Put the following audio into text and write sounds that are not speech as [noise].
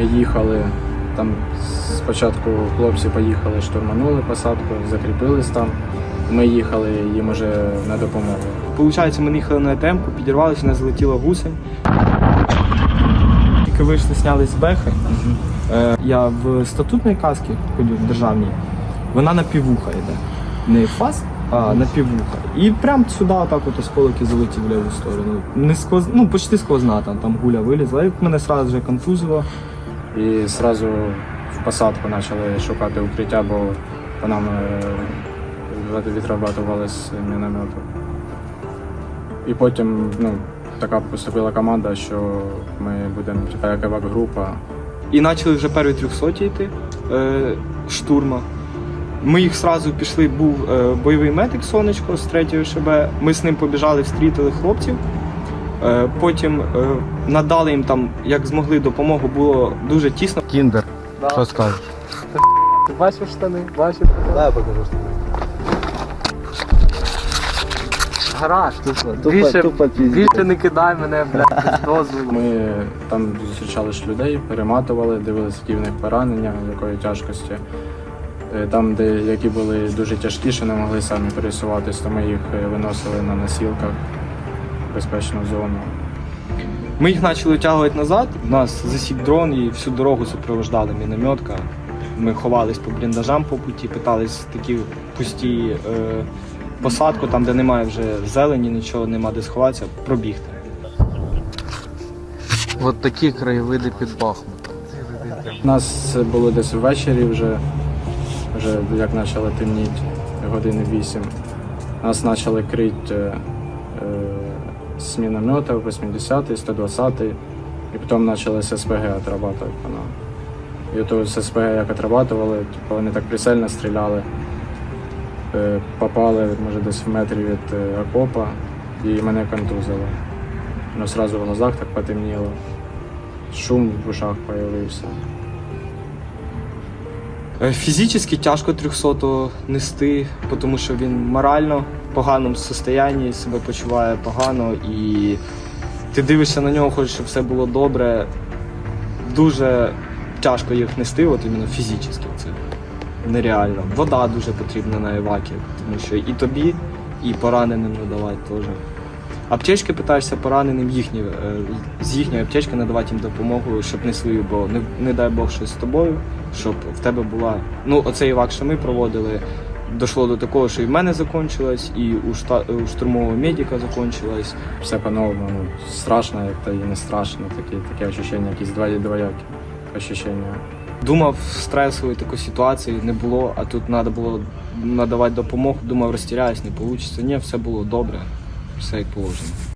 ми їхали. Там спочатку хлопці поїхали, штурманули посадку, закріпились там. Ми їхали їм уже на допомогу. Получається, ми їхали на ЕТМ-ку, підірвалися, не залетіла гусень. Тільки вийшли, сняли з бехи. Е, я в статутній касці ходю, в державній. Вона на півуха йде. Не фаст, а на півуха. І прям сюди отак от осколки залетів в ліву сторону. Не сквоз, ну, почти сквозна, там, там гуля вилізла. І мене одразу же контузило. І одразу в посадку почали шукати укриття, бо по нам е, відрабатували з міномету. І потім ну, така поступила команда, що ми будемо така як евак-група. І почали вже перші 300 йти е, штурма. Ми їх сразу пішли, був е, бойовий медик сонечко з 3 ШБ. Ми з ним побіжали, встрітили хлопців. Е, потім е, надали їм там, як змогли, допомогу, було дуже тісно. Кіндер. Що скажеш? Бачив штани, бачив. Дай я покажу що Гараж, Тупо, більше, тупо більше не кидай мене, блядь, без [laughs] дозволу. Ми там зустрічали ж людей, перематували, дивилися, які в них поранення, якої тяжкості. Е, Там, де які були дуже тяжкі, що не могли самі пересуватись, то ми їх виносили на носілках безпечну зону. Ми їх почали тягувати назад. У нас засік дрон і всю дорогу супровождали мінометка. Ми ховались по бліндажам по путі, питались такі пусті е, посадку, там, де немає вже зелені, нічого нема де сховатися, пробігти. От такі краєвиди під Бахмутом. У нас було десь ввечері вже, вже як почало темніти, години вісім. Нас почали крити е, з міномета 80-й, 120-й, і потім почали з СПГ отрабатувати по нам. І то з СПГ як отрабатували, типу вони так прицельно стріляли, е, попали, може, десь в метрі від е, окопа, і мене контузило. Ну, одразу в глазах так потемніло. Шум в ушах появився. Е, Фізично тяжко 300 нести, тому що він морально поганому стані, себе почуває погано і ти дивишся на нього, хочеш, щоб все було добре. Дуже тяжко їх нести, от іменно фізично. Це нереально. Вода дуже потрібна на евакі, тому що і тобі, і пораненим надавати теж. Аптечки питаєшся пораненим їхні, е, з їхньої аптечки надавати їм допомогу, щоб не свою, бо не, не дай Бог щось з тобою, щоб в тебе була. Ну, оцей вак, що ми проводили, дійшло до такого, що і в мене закончилось, і у, шта, у штурмового медика закончилось. все по-новому. Ну, страшно, як то і не страшно. Такі, таке відчуття, якісь два двоякі відчуття. Думав, стресової такої ситуації не було, а тут треба було надавати допомогу. Думав, розтіряюсь, не вийде. Ні, все було добре, все як положено.